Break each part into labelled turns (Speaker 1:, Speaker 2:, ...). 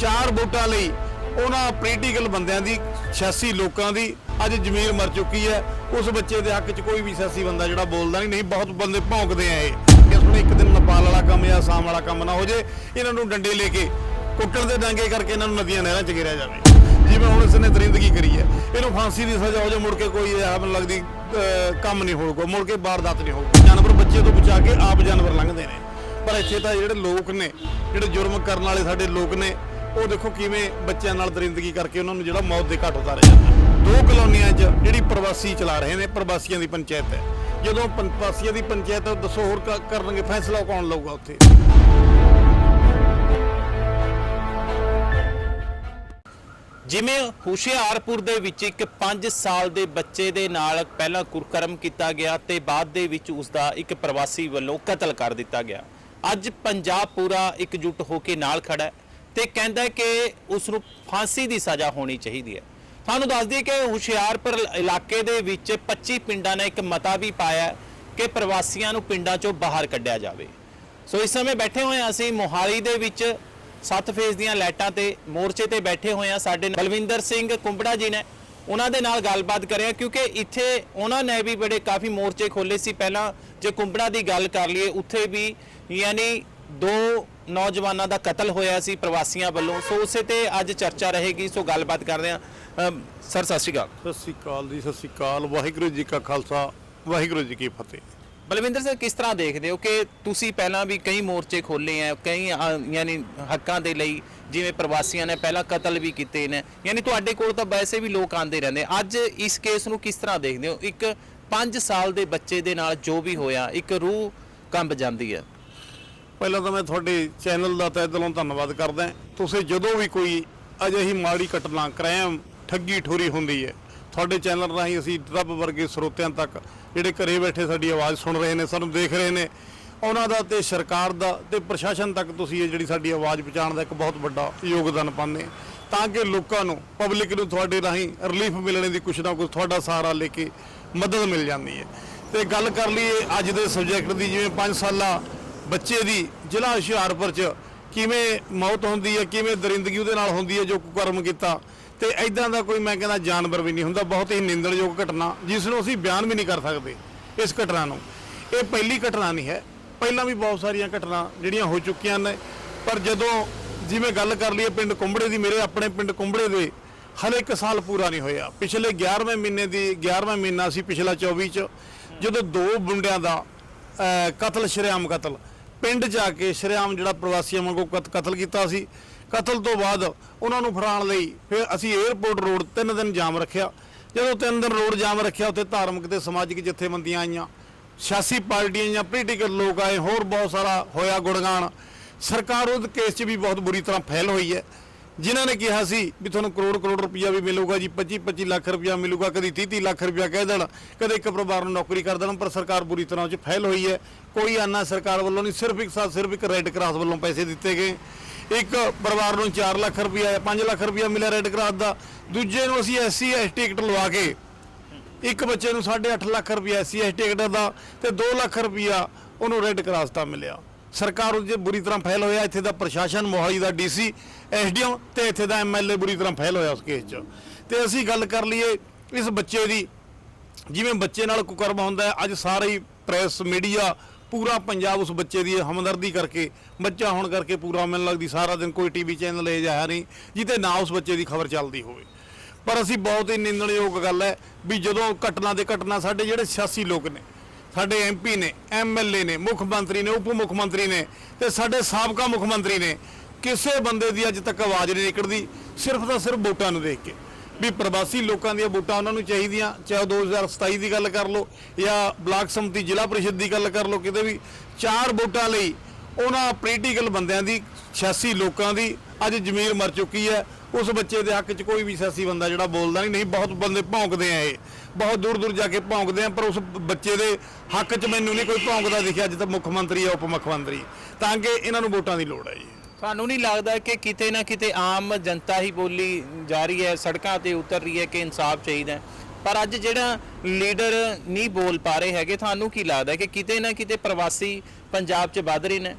Speaker 1: ਚਾਰ ਵੋਟਾਂ ਲਈ ਉਹਨਾਂ ਪੋਲੀਟੀਕਲ ਬੰਦਿਆਂ ਦੀ 86 ਲੋਕਾਂ ਦੀ ਅੱਜ ਜ਼ਮੀਰ ਮਰ ਚੁੱਕੀ ਹੈ। ਉਸ ਬੱਚੇ ਦੇ ਹੱਕ 'ਚ ਕੋਈ ਵੀ ਸਿਆਸੀ ਬੰਦਾ ਜਿਹੜਾ ਬੋਲਦਾ ਨਹੀਂ ਨਹੀਂ, ਬਹੁਤ ਬੰਦੇ ਭੌਂਕਦੇ ਆ ਇਹ। ਇਸ ਨੂੰ ਇੱਕ ਦਿਨ ਨੇਪਾਲ ਵਾਲਾ ਕੰਮ ਜਾਂ ਆਸਾਮ ਵਾਲਾ ਕੰਮ ਨਾ ਹੋ ਜੇ, ਇਹਨਾਂ ਨੂੰ ਡੰਡੇ ਲੈ ਕੇ ਕੁੱਟਣ ਦੇ ਡਾਂਗੇ ਕਰਕੇ ਇਹਨਾਂ ਨੂੰ ਨਦੀਆਂ ਨਹਿਰਾਂ 'ਚ ਗਿਰਿਆ ਜਾਵੇ। ਜਿਵੇਂ ਹੁਣ ਇਸ ਨੇ ਦਰਿੰਦਗੀ ਕਰੀ ਹੈ। ਇਹਨੂੰ ਫਾਂਸੀ ਦੀ ਸਜ਼ਾ ਹੋ ਜਾ, ਮੁੜ ਕੇ ਕੋਈ ਇਹ ਮੈਨੂੰ ਲੱਗਦੀ ਕੰਮ ਨਹੀਂ ਹੋਊਗਾ, ਮੁੜ ਕੇ ਵਾਰਦਾਤ ਨਹੀਂ ਹੋਊਗਾ। ਜਾਨਵਰ ਬੱਚੇ ਤੋਂ ਬਚਾ ਕੇ ਆਪ ਜਾਨਵਰ ਲੰਘਦੇ ਨੇ। ਪਰ ਇੱਥੇ ਤਾਂ ਜਿਹੜੇ ਲੋਕ ਨੇ, ਜਿਹੜੇ ਜੁਰਮ ਕਰਨ ਵਾਲੇ ਸਾਡੇ ਲੋਕ ਨੇ ਉਹ ਦੇਖੋ ਕਿਵੇਂ ਬੱਚਿਆਂ ਨਾਲ ਦਰਿੰਦਗੀ ਕਰਕੇ ਉਹਨਾਂ ਨੂੰ ਜਿਹੜਾ ਮੌਤ ਦੇ ਘਾਟ ਉਤਾਰਿਆ ਜਾਂਦਾ ਦੋ ਕਲੋਨੀਆਂ 'ਚ ਜਿਹੜੀ ਪ੍ਰਵਾਸੀ ਚਲਾ ਰਹੇ ਨੇ ਪ੍ਰਵਾਸੀਆਂ ਦੀ ਪੰਚਾਇਤ ਹੈ। ਜਦੋਂ ਪੰ- ਪ੍ਰਵਾਸੀਆਂ ਦੀ ਪੰਚਾਇਤ ਹੈ, ਦੱਸੋ ਹੋਰ ਕਰਨਗੇ ਫੈਸਲਾ ਕੌਣ ਲਊਗਾ ਉੱਥੇ?
Speaker 2: ਜਿਵੇਂ ਹੁਸ਼ਿਆਰਪੁਰ ਦੇ ਵਿੱਚ ਇੱਕ 5 ਸਾਲ ਦੇ ਬੱਚੇ ਦੇ ਨਾਲ ਪਹਿਲਾਂ ਕੁਰਕਰਮ ਕੀਤਾ ਗਿਆ ਤੇ ਬਾਅਦ ਦੇ ਵਿੱਚ ਉਸ ਦਾ ਇੱਕ ਪ੍ਰਵਾਸੀ ਵੱਲੋਂ ਕਤਲ ਕਰ ਦਿੱਤਾ ਗਿਆ। ਅੱਜ ਪੰਜਾਬ ਪੂਰਾ ਇਕਜੁੱਟ ਹੋ ਕੇ ਨਾਲ ਖੜਾ ਹੈ। ਤੇ ਕਹਿੰਦਾ ਕਿ ਉਸ ਨੂੰ ਫਾਂਸੀ ਦੀ ਸਜ਼ਾ ਹੋਣੀ ਚਾਹੀਦੀ ਹੈ। ਤੁਹਾਨੂੰ ਦੱਸ ਦਈਏ ਕਿ ਹੁਸ਼ਿਆਰਪੁਰ ਇਲਾਕੇ ਦੇ ਵਿੱਚ 25 ਪਿੰਡਾਂ ਨੇ ਇੱਕ ਮਤਾ ਵੀ ਪਾਇਆ ਕਿ ਪ੍ਰਵਾਸੀਆਂ ਨੂੰ ਪਿੰਡਾਂ ਚੋਂ ਬਾਹਰ ਕੱਢਿਆ ਜਾਵੇ। ਸੋ ਇਸ ਸਮੇਂ ਬੈਠੇ ਹੋਏ ਹਾਂ ਅਸੀਂ, ਮੋਹਾਲੀ ਦੇ ਵਿੱਚ ਸੱਤ ਫੇਜ਼ ਦੀਆਂ ਲਾਈਟਾਂ ਤੇ ਮੋਰਚੇ ਤੇ ਬੈਠੇ ਹੋਏ ਆ ਸਾਡੇ ਬਲਵਿੰਦਰ ਸਿੰਘ ਕੁੰਬੜਾ ਜੀ ਨੇ ਉਹਨਾਂ ਦੇ ਨਾਲ ਗੱਲਬਾਤ ਕਰਿਆ, ਕਿਉਂਕਿ ਇੱਥੇ ਉਹਨਾਂ ਨੇ ਵੀ ਬੜੇ ਕਾਫੀ ਮੋਰਚੇ ਖੋਲੇ ਸੀ। ਪਹਿਲਾਂ ਜੇ ਕੁੰਬੜਾ ਦੀ ਗੱਲ ਕਰ ਲਈਏ, ਉੱਥੇ ਵੀ ਯਾਨੀ ਦੋ ਨੌਜਵਾਨਾਂ ਦਾ ਕਤਲ ਹੋਇਆ ਸੀ ਪ੍ਰਵਾਸੀਆਂ ਵੱਲੋਂ। ਸੋ ਉਸੇ ਤੇ ਅੱਜ ਚਰਚਾ ਰਹੇਗੀ ਸੋ ਗੱਲਬਾਤ ਕਰਦੇ ਆ ਸਰ ਸਤਿ ਸ਼੍ਰੀ ਅਕਾਲ।
Speaker 1: ਸਤਿ ਸ੍ਰੀ ਅਕਾਲ ਜੀ ਸਤਿ ਸ੍ਰੀ ਅਕਾਲ। ਵਾਹਿਗੁਰੂ ਜੀ ਕਾ ਖਾਲਸਾ ਵਾਹਿਗੁਰੂ ਜੀ ਕੀ ਫਤਿਹ।
Speaker 2: ਬਲਵਿੰਦਰ ਸਰ ਕਿਸ ਤਰ੍ਹਾਂ ਦੇਖਦੇ ਹੋ ਕਿ ਤੁਸੀਂ ਪਹਿਲਾਂ ਵੀ ਕਈ ਮੋਰਚੇ ਖੋਲੇ ਆ ਕਈ ਯਾਨੀ ਹੱਕਾਂ ਦੇ ਲਈ ਜਿਵੇਂ ਪ੍ਰਵਾਸੀਆਂ ਨੇ ਪਹਿਲਾਂ ਕਤਲ ਵੀ ਕੀਤੇ ਨੇ ਯਾਨੀ ਤੁਹਾਡੇ ਕੋਲ ਤਾਂ ਵੈਸੇ ਵੀ ਲੋਕ ਆਂਦੇ ਰਹਿੰਦੇ। ਅੱਜ ਇਸ ਕੇਸ ਨੂੰ ਕਿਸ ਤਰ੍ਹਾਂ ਦੇਖਦੇ ਹੋ? ਇੱਕ 5 ਸਾਲ ਦੇ ਬੱਚੇ ਦੇ ਨਾਲ ਜੋ ਵੀ ਹੋਇਆ ਇੱਕ ਰੂਹ ਕੰਬ ਜਾਂਦੀ ਹੈ।
Speaker 1: ਪਹਿਲਾਂ ਤਾਂ ਮੈਂ ਤੁਹਾਡੇ ਚੈਨਲ ਦਾ ਤਹਿ ਦਿਲੋਂ ਧੰਨਵਾਦ ਕਰਦਾ ਤੁਸੀਂ ਜਦੋਂ ਵੀ ਕੋਈ ਅਜਿਹੀ ਮਾੜੀ ਘਟਨਾ ਕ੍ਰਾਈਮ ਠੱਗੀ ਠੋਰੀ ਹੁੰਦੀ ਹੈ, ਤੁਹਾਡੇ ਚੈਨਲ ਰਾਹੀਂ ਅਸੀਂ ਰੱਬ ਵਰਗੇ ਸਰੋਤਿਆਂ ਤੱਕ ਜਿਹੜੇ ਘਰੇ ਬੈਠੇ ਸਾਡੀ ਆਵਾਜ਼ ਸੁਣ ਰਹੇ ਨੇ, ਸਾਨੂੰ ਦੇਖ ਰਹੇ ਨੇ, ਉਹਨਾਂ ਦਾ ਤੇ ਸਰਕਾਰ ਦਾ ਤੇ ਪ੍ਰਸ਼ਾਸਨ ਤੱਕ ਤੁਸੀਂ ਇਹ ਜਿਹੜੀ ਸਾਡੀ ਆਵਾਜ਼ ਪਹੁੰਚਾਉਣ ਦਾ ਇੱਕ ਬਹੁਤ ਵੱਡਾ ਯੋਗਦਾਨ ਪਾਉਂਦੇ ਤਾਂ ਕਿ ਲੋਕਾਂ ਨੂੰ, ਪਬਲਿਕ ਨੂੰ ਤੁਹਾਡੇ ਰਾਹੀਂ ਰਿਲੀਫ ਮਿਲਣੇ ਦੀ ਕੁਛ ਨਾ ਕੁਛ ਤੁਹਾਡਾ ਸਹਾਰਾ ਲੈ ਕੇ ਮਦਦ ਮਿਲ ਜਾਂਦੀ ਹੈ। ਤੇ ਗੱਲ ਕਰ ਲਈਏ ਅੱਜ ਦੇ ਸਬਜੈਕਟ ਦੀ, ਜਿਵੇਂ 5 ਸਾਲਾ ਬੱਚੇ ਦੀ ਜ਼ਿਲ੍ਹਾ ਹੁਸ਼ਿਆਰਪੁਰ ਚ ਕਿਵੇਂ ਮੌਤ ਹੁੰਦੀ ਹੈ, ਕਿਵੇਂ ਦਰਿੰਦਗੀ ਉਹਦੇ ਨਾਲ ਹੁੰਦੀ ਹੈ ਜੋ ਕਰਮ ਕੀਤਾ। ਤੇ ਐਦਾਂ ਦਾ ਕੋਈ ਮੈਂ ਕਹਿੰਦਾ ਜਾਨਵਰ ਵੀ ਨਹੀਂ ਹੁੰਦਾ, ਬਹੁਤ ਹੀ ਨਿੰਦਣਯੋਗ ਘਟਨਾ, ਜਿਸ ਨੂੰ ਅਸੀਂ ਬਿਆਨ ਵੀ ਨਹੀਂ ਕਰ ਸਕਦੇ ਇਸ ਘਟਨਾ ਨੂੰ। ਇਹ ਪਹਿਲੀ ਘਟਨਾ ਨਹੀਂ ਹੈ, ਪਹਿਲਾਂ ਵੀ ਬਹੁਤ ਸਾਰੀਆਂ ਘਟਨਾ ਜਿਹੜੀਆਂ ਹੋ ਚੁੱਕੀਆਂ ਨੇ, ਪਰ ਜਦੋਂ ਜਿਵੇਂ ਗੱਲ ਕਰ ਲਈਏ ਪਿੰਡ ਕੁੰਬੜੇ ਦੀ, ਮੇਰੇ ਆਪਣੇ ਪਿੰਡ ਕੁੰਬੜੇ ਦੇ ਹਲੇ ਇੱਕ ਸਾਲ ਪੂਰਾ ਨਹੀਂ ਹੋਇਆ। ਪਿਛਲੇ 11ਵੇਂ ਮਹੀਨੇ ਦੀ 11ਵਾਂ ਮਹੀਨਾ ਸੀ ਪਿਛਲਾ 24 ਚ, ਜਦੋਂ ਦੋ ਮੁੰਡਿਆਂ ਦਾ ਕਤਲ, ਸ਼ਰੇਆਮ ਕਤਲ ਪਿੰਡ ਜਾ ਕੇ ਸ਼ਰੇਆਮ ਜਿਹੜਾ ਪ੍ਰਵਾਸੀਆਂ ਵਾਂਗੂ ਕਤ- ਕਤਲ ਕੀਤਾ ਸੀ। ਕਤਲ ਤੋਂ ਬਾਅਦ ਉਹਨਾਂ ਨੂੰ ਫੜਾਉਣ ਲਈ ਫਿਰ ਅਸੀਂ 에ਅਰਪੋਰਟ ਰੋਡ ਤਿੰਨ ਦਿਨ ਜਾਮ ਰੱਖਿਆ। ਜਦੋਂ ਤਿੰਨ ਦਿਨ ਰੋਡ ਜਾਮ ਰੱਖਿਆ, ਉੱਥੇ ਧਾਰਮਿਕ ਤੇ ਸਮਾਜਿਕ ਜਥੇਬੰਦੀਆਂ ਆਈਆਂ। ਸਿਆਸੀ ਪਾਰਟੀਆਂ ਜਾਂ ਪੋਲੀਟੀਕਲ ਲੋਕ ਆਏ, ਹੋਰ ਬਹੁਤ ਸਾਰਾ ਹੋਇਆ ਗੁਣਗਾਨ। ਸਰਕਾਰ ਉਹ ਕੇਸ 'ਚ ਵੀ ਬਹੁਤ ਬੁਰੀ ਤਰ੍ਹਾਂ ਫੈਲ ਹੋਈ ਹੈ। ਜਿਨ੍ਹਾਂ ਨੇ ਕਿਹਾ ਸੀ ਵੀ ਤੁਹਾਨੂੰ ਕਰੋੜ ਕਰੋੜ ਰੁਪਈਆ ਵੀ ਮਿਲੂਗਾ ਜੀ 25 25 ਲੱਖ ਰੁਪਇਆ ਮਿਲੂਗਾ, ਕਦੀ 30 30 ਲੱਖ ਰੁਪਇਆ ਕਹਿ ਦੇਣ, ਕਦੇ ਇੱਕ ਪਰਿਵਾਰ ਨੂੰ ਨੌਕਰੀ ਕਰ ਦੇਣ, ਪਰ ਸਰਕਾਰ ਬੁਰੀ ਤਰ੍ਹਾਂ ਉਹ 'ਚ ਫੈਲ ਹੋਈ ਹੈ। ਕੋਈ ਆਨਾ ਸਰਕਾਰ ਵੱਲੋਂ ਨਹੀਂ, ਸਿਰਫ ਇੱਕ ਸਾਥ ਸਿਰਫ ਇੱਕ ਰੈੱਡ ਕਰਾਸ ਵੱਲੋਂ ਪੈਸੇ ਦਿੱਤੇ ਗਏ। ਇੱਕ ਪਰਿਵਾਰ ਨੂੰ 4 ਲੱਖ ਰੁਪਇਆ ਜਾਂ 5 ਲੱਖ ਰੁਪਇਆ ਮਿਲਿਆ ਰੈੱਡ ਕਰਾਸ ਦਾ। ਦੂਜੇ ਨੂੰ ਅਸੀਂ ਐਸਸੀ ਐਸਟੀ ਟਿਕਟ ਲਵਾ ਕੇ, ਇੱਕ ਬੱਚੇ ਨੂੰ 8.5 ਲੱਖ ਰੁਪਈਆ ਐਸਸੀ ਐਸਟੀ ਟਿਕਟ ਦਾ ਤੇ 2 ਲੱਖ ਰੁਪਈਆ ਉਹਨੂੰ ਰੈੱਡ ਕਰਾਸ ਦਾ ਮਿਲਿਆ। ਸਰਕਾਰ ਉਹ ਜੇ ਬੁਰੀ ਤਰ੍ਹਾਂ ਫੈਲ ਹੋਇਆ, ਇੱਥੇ ਦਾ ਪ੍ਰਸ਼ਾਸਨ, ਮੋਹਾਲੀ ਦਾ ਡੀਸੀ ਐਸਡੀਐਮ ਤੇ ਇੱਥੇ ਦਾ ਐਮਐਲਏ ਬੁਰੀ ਤਰ੍ਹਾਂ ਫੈਲ ਹੋਇਆ ਉਸ ਕੇਸ 'ਚ। ਤੇ ਅਸੀਂ ਗੱਲ ਕਰ ਲਈਏ ਇਸ ਬੱਚੇ ਦੀ। ਜਿਵੇਂ ਬੱਚੇ ਨਾਲ ਕੁਕਰਮ ਹੁੰਦਾ ਹੈ, ਅੱਜ ਸਾਰੇ ਹੀ ਪ੍ਰੈਸ, ਮੀਡੀਆ, ਪੂਰਾ ਪੰਜਾਬ ਉਸ ਬੱਚੇ ਦੀ ਹਮਦਰਦੀ ਕਰਕੇ, ਬੱਚਾ ਹੋਣ ਕਰਕੇ ਪੂਰਾ ਮੈਨੂੰ ਲੱਗਦੀ ਸਾਰਾ ਦਿਨ ਕੋਈ ਟੀਵੀ ਚੈਨਲ ਇਹ ਜਿਹਾ ਨਹੀਂ ਜਿੱਤੇ ਨਾ ਉਸ ਬੱਚੇ ਦੀ ਖਬਰ ਚੱਲਦੀ ਹੋਵੇ। ਪਰ ਅਸੀਂ ਬਹੁਤ ਹੀ ਨਿੰਦਣਯੋਗ ਗੱਲ ਹੈ ਵੀ ਜਦੋਂ ਘਟਨਾ ਦੇ ਘਟਨਾ ਸਾਡੇ ਜਿਹੜੇ ਸਿਆਸੀ ਲੋਕ ਨੇ ਸਾਡੇ ਐਮਪੀ ਨੇ ਐਮਐਲਏ ਨੇ, ਮੁੱਖ ਮੰਤਰੀ ਨੇ ਉਪ ਮੁੱਖ ਮੰਤਰੀ ਨੇ ਤੇ ਸਾਡੇ ਸਾਬਕਾ ਮੁੱਖ ਮੰਤਰੀ ਨੇ, ਕਿਸੇ ਬੰਦੇ ਦੀ ਅੱਜ ਤੱਕ ਆਵਾਜ਼ ਨਹੀਂ ਨਿਕਲਦੀ, ਸਿਰਫ ਤਾਂ ਸਿਰਫ ਵੋਟਾਂ ਨੂੰ ਦੇਖ ਕੇ। ਵੀ ਪ੍ਰਵਾਸੀ ਲੋਕਾਂ ਦੀਆਂ ਵੋਟਾਂ ਉਹਨਾਂ ਨੂੰ ਚਾਹੀਦੀਆਂ, ਚਾਹੇ ਉਹ 2027 ਦੀ ਗੱਲ ਕਰ ਲਓ ਜਾਂ ਬਲਾਕ ਸੰਮਤੀ ਜ਼ਿਲ੍ਹਾ ਪਰਿਸ਼ਦ ਦੀ ਗੱਲ ਕਰ ਲਓ, ਕਿਤੇ ਵੀ ਚਾਰ ਵੋਟਾਂ ਲਈ ਉਹਨਾਂ ਪੋਲੀਟੀਕਲ ਬੰਦਿਆਂ ਦੀ 86 ਲੋਕਾਂ ਦੀ ਅੱਜ ਜ਼ਮੀਰ ਮਰ ਚੁੱਕੀ ਹੈ ਉਸ ਬੱਚੇ ਦੇ ਹੱਕ 'ਚ ਕੋਈ ਵੀ ਸਿਆਸੀ ਬੰਦਾ ਜਿਹੜਾ ਬੋਲਦਾ ਨਹੀਂ ਨਹੀਂ, ਬਹੁਤ ਬੰਦੇ ਭੌਂਕਦੇ ਆ ਇਹ। ਬਹੁਤ ਦੂਰ ਦੂਰ ਜਾ ਕੇ ਭੌਂਕਦੇ ਆ, ਪਰ ਉਸ ਬੱਚੇ ਦੇ ਹੱਕ 'ਚ ਮੈਨੂੰ ਨਹੀਂ ਕੋਈ ਭੌਂਕਦਾ ਦਿਖਿਆ, ਅੱਜ ਤਾਂ ਮੁੱਖ ਮੰਤਰੀ ਆ ਉਪ ਮੁੱਖ ਮੰਤਰੀ। ਤਾਂ ਕਿ ਇਹਨਾਂ ਨੂੰ ਵੋਟਾਂ ਦੀ ਲੋੜ ਹੈ ਜੀ।
Speaker 2: ਤੁਹਾਨੂੰ ਨਹੀਂ ਲੱਗਦਾ ਕਿ ਕਿਤੇ ਨਾ ਕਿਤੇ ਆਮ ਜਨਤਾ ਹੀ ਬੋਲੀ ਜਾ ਰਹੀ ਹੈ, ਸੜਕਾਂ ਤੇ ਉਤਰ ਰਹੀ ਹੈ ਕਿ ਇਨਸਾਫ ਚਾਹੀਦਾ ਹੈ? ਪਰ ਅੱਜ ਜਿਹੜਾ ਲੀਡਰ ਨਹੀਂ ਬੋਲ ਪਾ ਰਹੇ ਹੈਗੇ, ਤੁਹਾਨੂੰ ਕੀ ਲੱਗਦਾ ਕਿ ਕਿਤੇ ਨਾ ਕਿਤੇ ਪ੍ਰਵਾਸੀ ਪੰਜਾਬ 'ਚ ਵੱਧ ਰਹੇ ਨੇ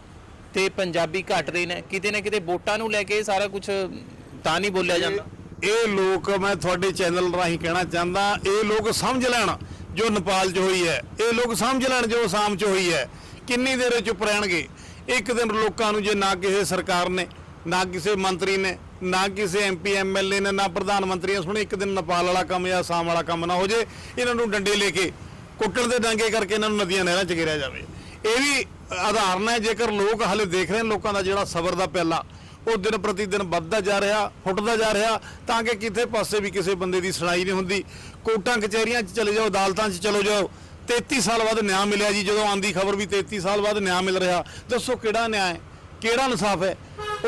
Speaker 2: ਤੇ ਪੰਜਾਬੀ ਘਟ ਰਹੇ ਨੇ? ਕਿਤੇ ਨਾ ਕਿਤੇ ਵੋਟਾਂ ਨੂੰ ਲੈ ਕੇ ਸਾਰਾ ਕੁਝ ਤਾਂ ਨਹੀਂ ਬੋਲਿਆ ਜਾਂਦਾ।
Speaker 1: ਇਹ ਲੋਕ ਮੈਂ ਤੁਹਾਡੇ ਚੈਨਲ ਰਾਹੀਂ ਕਹਿਣਾ ਚਾਹੁੰਦਾ ਇਹ ਲੋਕ ਸਮਝ ਲੈਣ ਜੋ ਨੇਪਾਲ 'ਚ ਹੋਈ ਹੈ। ਇਹ ਲੋਕ ਸਮਝ ਲੈਣ ਜੋ ਅਸਾਮ 'ਚ ਹੋਈ ਹੈ। ਕਿੰਨੀ ਦੇਰ ਚੁੱਪ ਰਹਿਣਗੇ? ਇੱਕ ਦਿਨ ਲੋਕਾਂ ਨੂੰ ਜੇ ਨਾ ਕਿਸੇ ਸਰਕਾਰ ਨੇ ਨਾ ਕਿਸੇ ਮੰਤਰੀ ਨੇ ਨਾ ਕਿਸੇ ਐਮਪੀ ਐਮਐਲਏ ਨੇ ਨਾ ਪ੍ਰਧਾਨ ਮੰਤਰੀ ਨੇ ਸੁਣੇ ਇੱਕ ਦਿਨ ਨੇਪਾਲ ਵਾਲਾ ਕੰਮ ਜਾਂ ਅਸਾਮ ਵਾਲਾ ਕੰਮ ਨਾ ਹੋ ਜੇ ਇਹਨਾਂ ਨੂੰ ਡੰਡੇ ਲੈ ਕੇ ਕੁੱਟਣ ਦੇ ਡਾਂਗੇ ਕਰਕੇ ਇਹਨਾਂ ਨੂੰ ਨਦੀਆਂ ਨਹਿਰਾਂ 'ਚ ਗਿਰਿਆ ਜਾਵੇ। ਇਹ ਵੀ ਆਧਾਰਨ ਹੈ ਜੇਕਰ ਲੋਕ ਹਲੇ ਦੇਖ ਰਹੇ ਨੇ ਲੋਕਾਂ ਦਾ ਜਿਹੜਾ ਸਬਰ ਦਾ ਪਿਆਲਾ ਉਹ ਦਿਨ ਪ੍ਰਤੀ ਦਿਨ ਵੱਧਦਾ ਜਾ ਰਿਹਾ ਫੁੱਟਦਾ ਜਾ ਰਿਹਾ ਤਾਂ ਕਿ ਕਿਤੇ ਪਾਸੇ ਵੀ ਕਿਸੇ ਬੰਦੇ ਦੀ ਸੁਣਾਈ ਨਹੀਂ ਹੁੰਦੀ। ਕੋਰਟਾਂ ਕਚਹਿਰੀਆਂ 'ਚ ਚਲੇ ਜਾਓ ਅਦਾਲਤਾਂ 'ਚ ਚਲੋ ਜਾਓ 33 ਸਾਲ ਬਾਅਦ ਨਿਆਂ ਮਿਲਿਆ ਜੀ। ਜਦੋਂ ਆਂਦੀ ਖਬਰ ਵੀ 33 ਸਾਲ ਬਾਅਦ ਨਿਆਂ ਮਿਲ ਰਿਹਾ। ਦੱਸੋ ਕਿਹੜਾ ਨਿਆਂ ਹੈ? ਕਿਹੜਾ ਇਨਸਾਫ ਹੈ?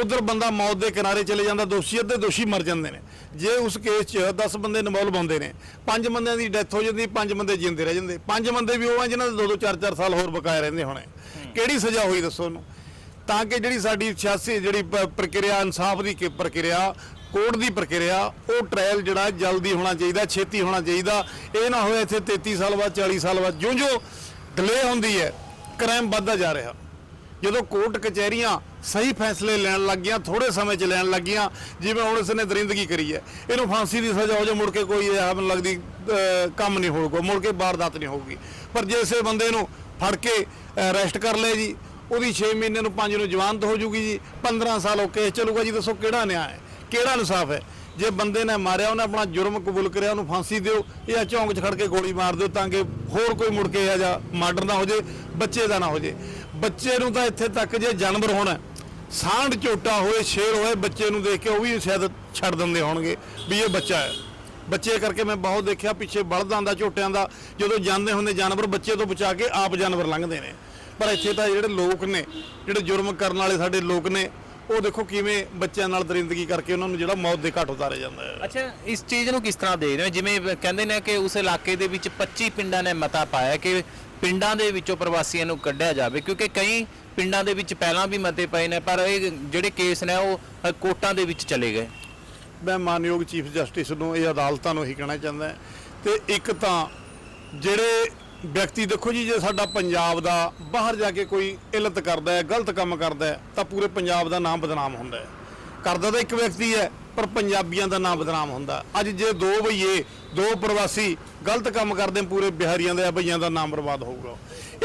Speaker 1: ਉਧਰ ਬੰਦਾ ਮੌਤ ਦੇ ਕਿਨਾਰੇ ਚਲੇ ਜਾਂਦਾ ਦੋਸ਼ੀ ਅੱਧੇ ਦੋਸ਼ੀ ਮਰ ਜਾਂਦੇ ਨੇ। ਜੇ ਉਸ ਕੇਸ 'ਚ 10 ਬੰਦੇ ਇਨਵੋਲਵ ਹੁੰਦੇ ਨੇ ਪੰਜ ਬੰਦਿਆਂ ਦੀ ਡੈਥ ਹੋ ਜਾਂਦੀ ਪੰਜ ਬੰਦੇ ਜਿੰਦੇ ਰਹਿ ਜਾਂਦੇ। ਪੰਜ ਬੰਦੇ ਵੀ ਉਹ ਆ ਜਿਨ੍ਹਾਂ ਦੇ 2-2 4-4 ਸਾਲ ਹੋਰ ਬਕਾਏ ਰਹਿੰਦੇ ਹੋਣੇ। ਕਿਹੜੀ ਸਜ਼ਾ ਹੋਈ ਦੱਸੋ ਉਹਨੂੰ? ਤਾਂ ਕਿ ਜਿਹੜੀ ਸਾਡੀ ਸਿਆਸੀ ਜਿਹੜੀ ਪ- ਪ੍ਰਕਿਰਿਆ ਇਨਸਾਫ ਦੀ ਕਿ ਪ੍ਰਕਿਰਿਆ ਕੋਰਟ ਦੀ ਪ੍ਰਕਿਰਿਆ ਉਹ ਟ੍ਰਾਇਲ ਜਿਹੜਾ ਜਲਦੀ ਹੋਣਾ ਚਾਹੀਦਾ ਛੇਤੀ ਹੋਣਾ ਚਾਹੀਦਾ। ਇਹ ਨਾ ਹੋਏ ਇੱਥੇ 33 ਸਾਲ ਬਾਅਦ 40 ਸਾਲ ਬਾਅਦ। ਜਿਉਂ-ਜਿਉਂ ਡਿਲੇ ਹੁੰਦੀ ਹੈ ਕ੍ਰਾਈਮ ਵੱਧਦਾ ਜਾ ਰਿਹਾ। ਜਦੋਂ ਕੋਰਟ ਕਚਹਿਰੀਆਂ ਸਹੀ ਫੈਸਲੇ ਲੈਣ ਲੱਗੀਆਂ ਥੋੜੇ ਸਮੇਂ 'ਚ ਲੈਣ ਲੱਗੀਆਂ ਜਿਵੇਂ ਹੁਣ ਇਸ ਨੇ ਦਰਿੰਦਗੀ ਕਰੀ ਹੈ। ਇਹਨੂੰ ਫਾਂਸੀ ਦੀ ਸਜ਼ਾ ਹੋ ਜਾ ਮੁੜ ਕੇ ਕੋਈ ਇਹ ਮੈਨੂੰ ਲੱਗਦੀ ਅਹ, ਕੰਮ ਨਹੀਂ ਹੋਊਗਾ ਮੁੜ ਕੇ ਵਾਰਦਾਤ ਨਹੀਂ ਹੋਊਗੀ। ਪਰ ਜੇ ਇਸੇ ਬੰਦੇ ਨੂੰ ਫੜ ਕੇ ਅਰੈਸਟ ਕਰ ਲਏ ਜੀ ਉਹਦੀ 6 ਮਹੀਨੇ ਨੂੰ 5 ਨੂੰ ਜਵਾਨਤ ਹੋ ਜੂਗੀ ਜੀ। 15 ਸਾਲ ਉਹ ਕੇਸ ਚੱਲੂਗਾ ਜੀ, ਦੱਸੋ ਕਿਹੜਾ ਨਿਆਂ ਹੈ? ਕਿਹੜਾ ਇਨਸਾਫ ਹੈ? ਜੇ ਬੰਦੇ ਨੇ ਮਾਰਿਆ, ਉਹਨੇ ਆਪਣਾ ਜੁਰਮ ਕਬੂਲ ਕਰਿਆ, ਉਹਨੂੰ ਫਾਂਸੀ ਦਿਓ ਜਾਂ ਚੌਂਕ 'ਚ ਖੜ ਕੇ ਗੋਲੀ ਮਾਰ ਦਿਓ ਤਾਂ ਕਿ ਹੋਰ ਕੋਈ ਮੁੜ ਕੇ ਆ ਜਾ ਮਰਡਰ ਨਾ ਹੋ ਜੇ, ਬੱਚੇ ਦਾ ਨਾ ਹੋ ਜੇ। ਬੱਚੇ ਨੂੰ ਤਾਂ ਇੱਥੇ ਤੱਕ ਜੇ ਜਾਨਵਰ ਹੋਣਾ, ਸਾਂਢ ਝੋਟਾ ਹੋਏ ਸ਼ੇਰ ਹੋਏ, ਬੱਚੇ ਨੂੰ ਦੇਖ ਕੇ ਉਹ ਵੀ ਸ਼ਾਇਦ ਛੱਡ ਦਿੰਦੇ ਹੋਣਗੇ ਵੀ ਇਹ ਬੱਚਾ ਹੈ। ਬੱਚੇ ਕਰਕੇ ਮੈਂ ਬਹੁਤ ਦੇਖਿਆ, ਪਿੱਛੇ ਬਲਦਾਂ ਦਾ, ਝੋਟਿਆਂ ਦਾ, ਜਦੋਂ ਜਾਂਦੇ ਹੁੰਦੇ ਜਾਨਵਰ ਬੱਚੇ ਤੋਂ ਬਚਾ ਕੇ ਆਪ ਜਾਨਵਰ ਲੰਘਦੇ ਨੇ। ਪਰ ਇੱਥੇ ਤਾਂ ਜਿਹੜੇ ਲੋਕ ਨੇ ਜਿਹੜੇ ਜੁਰਮ ਕਰਨ ਵਾਲੇ ਸਾਡੇ ਲੋਕ ਨੇ ਉਹ ਦੇਖੋ ਕਿਵੇਂ ਬੱਚਿਆਂ ਨਾਲ ਦਰਿੰਦਗੀ ਕਰਕੇ ਉਹਨਾਂ ਨੂੰ ਜਿਹੜਾ ਮੌਤ ਦੇ ਘਾਟ ਉਤਾਰਿਆ ਜਾਂਦਾ ਹੈ।
Speaker 2: ਅੱਛਾ ਇਸ ਚੀਜ਼ ਨੂੰ ਕਿਸ ਤਰ੍ਹਾਂ ਦੇਖ ਰਹੇ ਹੋ? ਜਿਵੇਂ ਕਹਿੰਦੇ ਨੇ ਕਿ ਉਸ ਇਲਾਕੇ ਦੇ ਵਿੱਚ 25 ਪਿੰਡਾਂ ਨੇ ਮਤਾ ਪਾਇਆ ਕਿ ਪਿੰਡਾਂ ਦੇ ਵਿੱਚੋਂ ਪ੍ਰਵਾਸੀਆਂ ਨੂੰ ਕੱਢਿਆ ਜਾਵੇ ਕਿਉਂਕਿ ਕਈ ਪਿੰਡਾਂ ਦੇ ਵਿੱਚ ਪਹਿਲਾਂ ਵੀ ਮਤੇ ਪਏ ਨੇ ਪਰ ਇਹ ਜਿਹੜੇ ਕੇਸ ਨੇ ਉਹ ਕੋਰਟਾਂ ਦੇ ਵਿੱਚ ਚਲੇ ਗਏ।
Speaker 1: ਮੈਂ ਮਾਨਯੋਗ ਚੀਫ ਜਸਟਿਸ ਨੂੰ ਇਹ ਅਦਾਲਤਾਂ ਨੂੰ ਇਹੀ ਕਹਿਣਾ ਚਾਹੁੰਦਾ ਹਾਂ। ਤੇ ਇੱਕ ਤਾਂ ਜਿਹੜੇ ਵਿਅਕਤੀ ਦੇਖੋ ਜੀ, ਜੇ ਸਾਡਾ ਪੰਜਾਬ ਦਾ ਬਾਹਰ ਜਾ ਕੇ ਕੋਈ ਇਲਤ ਕਰਦਾ ਹੈ, ਗਲਤ ਕੰਮ ਕਰਦਾ ਹੈ, ਤਾਂ ਪੂਰੇ ਪੰਜਾਬ ਦਾ ਨਾਮ ਬਦਨਾਮ ਹੁੰਦਾ ਹੈ। ਕਰਦਾ ਤਾਂ ਇੱਕ ਵਿਅਕਤੀ ਹੈ, ਪਰ ਪੰਜਾਬੀਆਂ ਦਾ ਨਾਮ ਬਦਨਾਮ ਹੁੰਦਾ ਅੱਜ ਜੇ ਦੋ ਭਈਏ ਦੋ ਪ੍ਰਵਾਸੀ ਗਲਤ ਕੰਮ ਕਰਦੇ ਪੂਰੇ ਬਿਹਾਰੀਆਂ ਦੇ ਭਈਆਂ ਦਾ ਨਾਮ ਬਰਬਾਦ ਹੋਊਗਾ।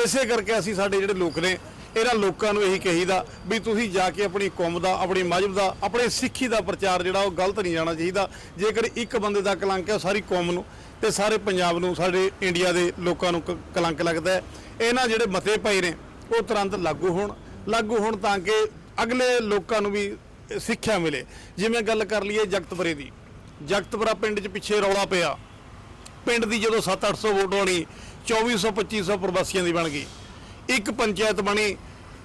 Speaker 1: ਇਸੇ ਕਰਕੇ ਅਸੀਂ ਸਾਡੇ ਜਿਹੜੇ ਲੋਕ ਨੇ, ਇਹਨਾਂ ਲੋਕਾਂ ਨੂੰ ਇਹੀ ਕਹੀਦਾ ਵੀ ਤੁਸੀਂ ਜਾ ਕੇ ਆਪਣੀ ਕੌਮ ਦਾ, ਆਪਣੀ ਮਜਹਬ ਦਾ, ਆਪਣੇ ਸਿੱਖੀ ਦਾ ਪ੍ਰਚਾਰ ਜਿਹੜਾ ਉਹ ਗਲਤ ਨਹੀਂ ਜਾਣਾ ਚਾਹੀਦਾ। ਜੇਕਰ ਇੱਕ ਬੰਦੇ ਦਾ ਕਲੰਕ ਹੈ, ਉਹ ਸਾਰੀ ਕੌਮ ਨੂੰ ਤੇ ਸਾਰੇ ਪੰਜਾਬ ਨੂੰ, ਸਾਡੇ ਇੰਡੀਆ ਦੇ ਲੋਕਾਂ ਨੂੰ ਕ- ਕਲੰਕ ਲੱਗਦਾ ਹੈ। ਇਹਨਾਂ ਜਿਹੜੇ ਮਤੇ ਪਏ ਨੇ, ਉਹ ਤੁਰੰਤ ਲਾਗੂ ਹੋਣ। ਲਾਗੂ ਹੋਣ ਤਾਂ ਕਿ ਅਗਲੇ ਲੋਕਾਂ ਨੂੰ ਵੀ ਸਿੱਖਿਆ ਮਿਲੇ। ਜਿਵੇਂ ਗੱਲ ਕਰ ਲਈਏ ਜਗਤਪੁਰੇ ਦੀ। ਜਗਤਪੁਰਾ ਪਿੰਡ 'ਚ ਪਿੱਛੇ ਰੌਲਾ ਪਿਆ। ਪਿੰਡ ਦੀ ਜਦੋਂ 7-800 ਵੋਟ ਬਣੀ 2400 2500 ਪ੍ਰਵਾਸੀਆਂ ਦੀ ਬਣ ਗਈ। ਇੱਕ ਪੰਚਾਇਤ ਬਣੀ,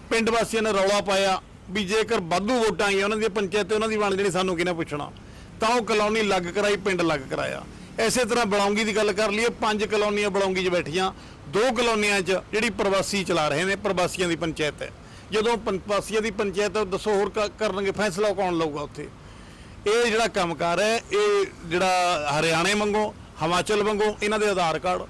Speaker 1: ਪਿੰਡ ਵਾਸੀਆਂ ਨੇ ਰੌਲਾ ਪਾਇਆ ਵੀ ਜੇਕਰ ਵਾਧੂ ਵੋਟਾਂ ਆਈਆਂ, ਉਹਨਾਂ ਦੀਆਂ ਪੰਚਾਇਤ, ਉਹਨਾਂ ਦੀ ਬਣ ਜਿਹੜੀ, ਸਾਨੂੰ ਕਿਹਨੇ ਪੁੱਛਣਾ? ਤਾਂ ਉਹ ਕਲੋਨੀ ਲੱਗ ਕਰਾਈ, ਪਿੰਡ ਲੱਗ ਕਰਾਇਆ। ਐਸੇ ਤਰ੍ਹਾਂ ਬਲੌਂਗੀ ਦੀ ਗੱਲ ਕਰ ਲਈਏ, ਪੰਜ ਕਲੋਨੀਆਂ ਬਲੌਂਗੀ 'ਚ ਬੈਠੀਆਂ, ਦੋ ਕਲੋਨੀਆਂ 'ਚ ਜਿਹੜੀ ਪ੍ਰਵਾਸੀ ਚਲਾ ਰਹੇ ਨੇ, ਪ੍ਰਵਾਸੀਆਂ ਦੀ ਪੰਚਾਇਤ ਹੈ। ਜਦੋਂ ਪੰ- ਪ੍ਰਵਾਸੀਆਂ ਦੀ ਪੰਚਾਇਤ, ਦੱਸੋ ਹੋਰ ਕ- ਕਰਨਗੇ, ਫੈਸਲਾ ਕੌਣ ਲਊਗਾ ਉੱਥੇ? ਇਹ ਜਿਹੜਾ ਕੰਮਕਾਰ ਹੈ, ਇਹ ਜਿਹੜਾ ਹਰਿਆਣੇ ਮੰਗੋ ਹਿਮਾਚਲ ਮੰਗੋ ਇਹਨਾਂ ਦੇ ਆਧਾਰ ਕਾਰਡ,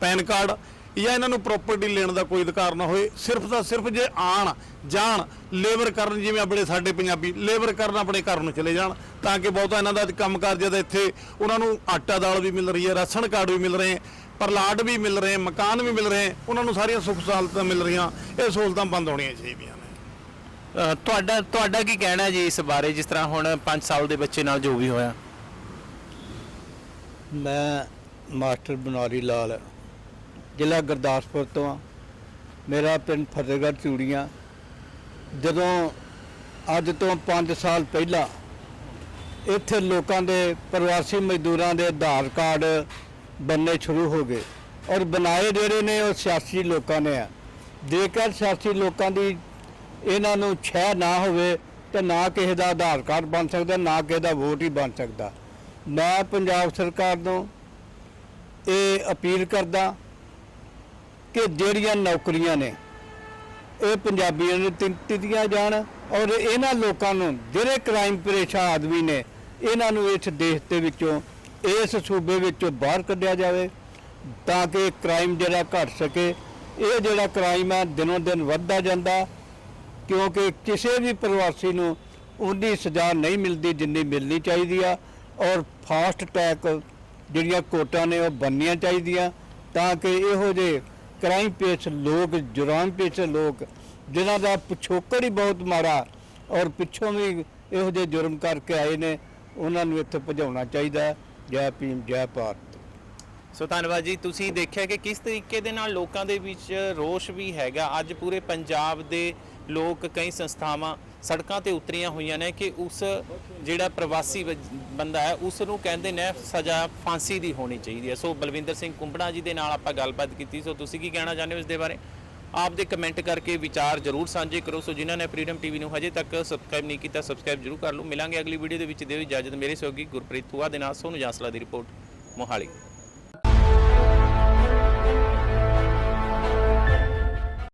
Speaker 1: ਪੈਨ ਕਾਰਡ ਜਾਂ ਇਹਨਾਂ ਨੂੰ ਪ੍ਰਾਪਰਟੀ ਲੈਣ ਦਾ ਕੋਈ ਅਧਿਕਾਰ ਨਾ ਹੋਏ ਸਿਰਫ ਤਾਂ ਸਿਰਫ ਜੇ ਆਣ ਜਾਣ ਲੇਬਰ ਕਰਨ ਜਿਵੇਂ ਆਪਣੇ ਸਾਡੇ ਪੰਜਾਬੀ ਲੇਬਰ ਕਰਨ ਆਪਣੇ ਘਰ ਨੂੰ ਚਲੇ ਜਾਣ ਤਾਂ ਕਿ ਬਹੁਤਾ ਇਹਨਾਂ ਦਾ ਕੰਮਕਾਰ ਜਦ ਇੱਥੇ ਉਹਨਾਂ ਨੂੰ ਆਟਾ ਦਾਲ ਵੀ ਮਿਲ ਰਹੀ ਹੈ ਰਾਸ਼ਨ ਕਾਰਡ ਵੀ ਮਿਲ ਰਹੇ ਹੈ ਪਰਲਾਟ ਵੀ ਮਿਲ ਰਹੇ ਮਕਾਨ ਵੀ ਮਿਲ ਰਹੇ ਉਹਨਾਂ ਨੂੰ ਸਾਰੀਆਂ ਸੁੱਖ ਸਹੂਲਤਾਂ ਮਿਲ ਰਹੀਆਂ ਇਹ ਸਹੂਲਤਾਂ ਬੰਦ ਹੋਣੀਆਂ ਚਾਹੀਦੀਆਂ ਨੇ।
Speaker 2: ਤੁਹਾਡਾ ਤੁਹਾਡਾ ਕੀ ਕਹਿਣਾ ਜੀ ਇਸ ਬਾਰੇ ਜਿਸ ਤਰ੍ਹਾਂ ਹੁਣ 5 ਸਾਲ ਦੇ ਬੱਚੇ ਨਾਲ ਜੋ ਵੀ ਹੋਇਆ?
Speaker 3: ਮੈਂ ਮਾਸਟਰ ਬਨੌਰੀ ਲਾਲ। ਜ਼ਿਲ੍ਹਾ ਗੁਰਦਾਸਪੁਰ ਤੋਂ ਆ। ਮੇਰਾ ਪਿੰਡ ਫਤਿਹਗੜ੍ਹ ਚੂੜੀਆਂ। ਜਦੋਂ ਅੱਜ ਤੋਂ 5 ਸਾਲ ਪਹਿਲਾਂ ਇੱਥੇ ਲੋਕਾਂ ਦੇ ਪ੍ਰਵਾਸੀ ਮਜ਼ਦੂਰਾਂ ਦੇ ਆਧਾਰ ਕਾਰਡ ਬਣਨੇ ਸ਼ੁਰੂ ਹੋ ਗਏ ਔਰ ਬਣਾਏ ਜਿਹੜੇ ਨੇ ਉਹ ਸਿਆਸੀ ਲੋਕਾਂ ਨੇ ਆ। ਜੇਕਰ ਸਿਆਸੀ ਲੋਕਾਂ ਦੀ ਇਹਨਾਂ ਨੂੰ ਛਹਿ ਨਾ ਹੋਵੇ ਤੇ ਨਾ ਕਿਸੇ ਦਾ ਆਧਾਰ ਕਾਰਡ ਬਣ ਸਕਦਾ, ਨਾ ਕਿਸੇ ਦਾ ਵੋਟ ਹੀ ਬਣ ਸਕਦਾ। ਮੈਂ ਪੰਜਾਬ ਸਰਕਾਰ ਨੂੰ ਇਹ ਅਪੀਲ ਕਰਦਾ ਕਿ ਜਿਹੜੀਆਂ ਨੌਕਰੀਆਂ ਨੇ, ਇਹ ਪੰਜਾਬੀਆਂ ਨੂੰ ਦਿੱ- ਦਿੱਤੀਆਂ ਜਾਣ ਔਰ ਇਹਨਾਂ ਲੋਕਾਂ ਨੂੰ ਜਿਹੜੇ ਕ੍ਰਾਈਮ ਪਰੇਸ਼ਾ ਆਦਮੀ ਨੇ, ਇਹਨਾਂ ਨੂੰ ਇਸ ਦੇਸ਼ ਦੇ ਵਿੱਚੋਂ, ਇਸ ਸੂਬੇ ਵਿੱਚੋਂ ਬਾਹਰ ਕੱਢਿਆ ਜਾਵੇ ਤਾਂ ਕਿ ਕ੍ਰਾਈਮ ਜਿਹੜਾ ਘਟ ਸਕੇ। ਇਹ ਜਿਹੜਾ ਕ੍ਰਾਈਮ ਆ, ਦਿਨੋਂ ਦਿਨ ਵੱਧਦਾ ਜਾਂਦਾ, ਕਿਉਂਕਿ ਕਿਸੇ ਵੀ ਪ੍ਰਵਾਸੀ ਨੂੰ ਉਨੀ ਸਜ਼ਾ ਨਹੀਂ ਮਿਲਦੀ ਜਿੰਨੀ ਮਿਲਣੀ ਚਾਹੀਦੀ ਆ ਔਰ ਫਾਸਟ ਟੈਕ ਜਿਹੜੀਆਂ ਕੋਟਾਂ ਨੇ ਉਹ ਬਣਨੀਆਂ ਚਾਹੀਦੀਆਂ ਤਾਂ ਕਿ ਇਹੋ ਜਿਹੇ ਕ੍ਰਾਈਮ ਪੇਸ਼ ਲੋਕ, ਜੁਰਮ ਪੇਸ਼ ਲੋਕ, ਜਿਨ੍ਹਾਂ ਦਾ ਪਿਛੋਕੜ ਹੀ ਬਹੁਤ ਮਾੜਾ ਔਰ ਪਿੱਛੋਂ ਵੀ ਇਹੋ ਜਿਹੇ ਜੁਰਮ ਕਰਕੇ ਆਏ ਨੇ, ਉਹਨਾਂ ਨੂੰ ਇੱਥੇ ਭਜਾਉਣਾ ਚਾਹੀਦਾ ਜੈ ਭੀਮ, ਜੈ ਭਾਰਤ।
Speaker 2: ਸੋ ਧੰਨਵਾਦ ਜੀ। ਤੁਸੀਂ ਦੇਖਿਆ ਕਿ ਕਿਸ ਤਰੀਕੇ ਦੇ ਨਾਲ ਲੋਕਾਂ ਦੇ ਵਿੱਚ ਰੋਸ਼ ਵੀ ਹੈਗਾ। ਅੱਜ ਪੂਰੇ ਪੰਜਾਬ ਦੇ ਲੋਕ ਕਈ ਸੰਸਥਾਵਾਂ ਸੜਕਾਂ ਤੇ ਉਤਰੀਆਂ ਹੋਈਆਂ ਨੇ ਕਿ ਉਸ ਜਿਹੜਾ ਪ੍ਰਵਾਸੀ ਵਜ- ਬੰਦਾ ਹੈ ਉਸ ਨੂੰ ਕਹਿੰਦੇ ਨੇ ਸਜ਼ਾ ਫਾਂਸੀ ਦੀ ਹੋਣੀ ਚਾਹੀਦੀ ਹੈ। ਸੋ ਬਲਵਿੰਦਰ ਸਿੰਘ ਕੁੰਬੜਾ ਜੀ ਦੇ ਨਾਲ ਆਪਾਂ ਗੱਲਬਾਤ ਕੀਤੀ। ਸੋ ਤੁਸੀਂ ਕੀ ਕਹਿਣਾ ਚਾਹੁੰਦੇ ਹੋ ਇਸ ਦੇ ਬਾਰੇ? ਆਪ ਦੇ ਕਮੈਂਟ ਕਰਕੇ ਵਿਚਾਰ ਜਰੂਰ ਸਾਂਝੇ ਕਰੋ। ਸੋ ਜਿਨ੍ਹਾਂ ਨੇ ਫਰੀडम ਟੀਵੀ ਨੂੰ ਹਜੇ ਤੱਕ ਸਬਸਕ੍ਰਾਈਬ ਨਹੀਂ ਕੀਤਾ ਸਬਸਕ੍ਰਾਈਬ ਜਰੂਰ ਕਰ ਲਓ। ਮਿਲਾਂਗੇ ਅਗਲੀ ਵੀਡੀਓ ਦੇ ਵਿੱਚ। ਦਿਓ ਇਜਾਜ਼ਤ ਮੇਰੇ ਸਹਿਯੋਗੀ ਗੁਰਪ੍ਰੀਤ ਥੂਆ ਦੇ ਨਾਲ। ਸੋਨੂੰ ਜਾਂਸਲਾ ਦੀ ਰਿਪੋਰਟ, ਮੋਹਾਲੀ।